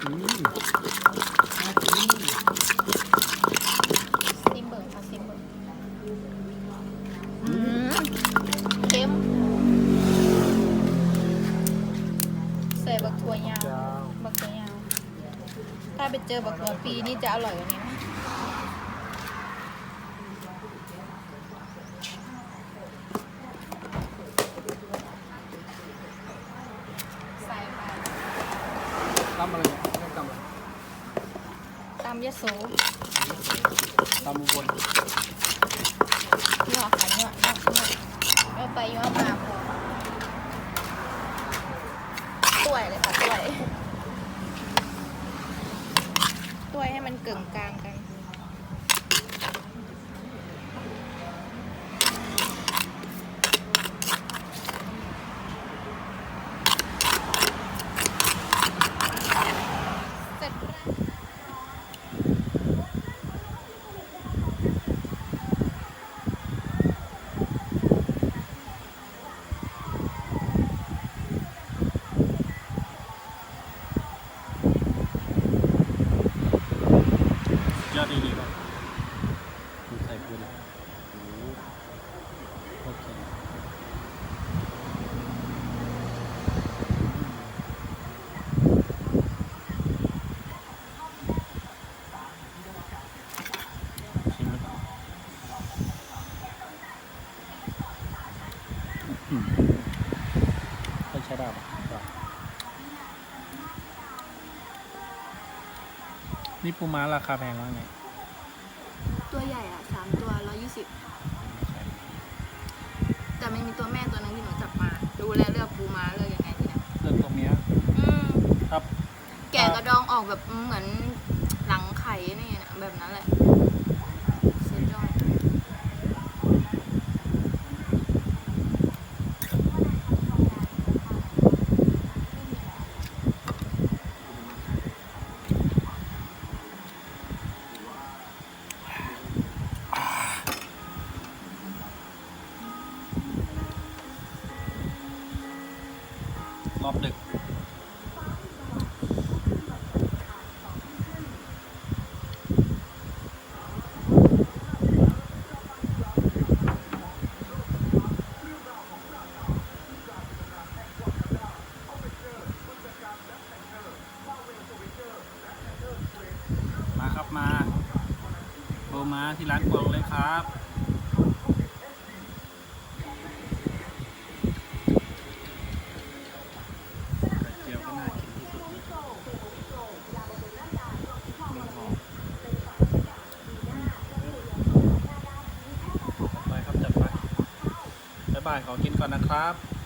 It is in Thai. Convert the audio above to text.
ซิมเบิร์ค่ะซิมเบิร์อืมเค็มใส่บักถั่วยาวยาว บักถั่วยาว ถ้าไปเจอบักถั่วปีนี่จะอร่อยกว่านี้ไหมส่ไป ตำอะไรเนี่ยเรียก ตำอะไรตำยะโสตำอุบลยั่วค่ะยั่วยั่วยั่วยั่วไปยั่วมาพอตัวยเลยค่ะตัวยตัวยให้มันกึ่งกลางกัน เสร็จแล้ว ยอดดีดีป่ะมีใส่เกลือเลยโอ้โหโอเคชิมไหมอืม ไม่ใช่ได้ป่ะได้นี่ปูม้าราคาแพงมากเนี่ยตัวใหญ่อะสามตัวร้อยี่สิบแต่ไม่มีตัวแม่ตัวนึงที่หนูจับมา ดูแลเลือกปูม้าเลือกยังไงทีเนี้ยเรื่องตรงเนี้ยอืมครับ แกะกระดองออกแบบเหมือนหลังไข่นี่นะแบบนั้นแหละ อบดึก มาครับมาโบมาที่ร้านกวางเลยครับ ไข่เจียวก็น่ากินที่สุดนะมีหอมจัดไปครับจัดไปบ๊ายบายขอกินก่อนนะครับ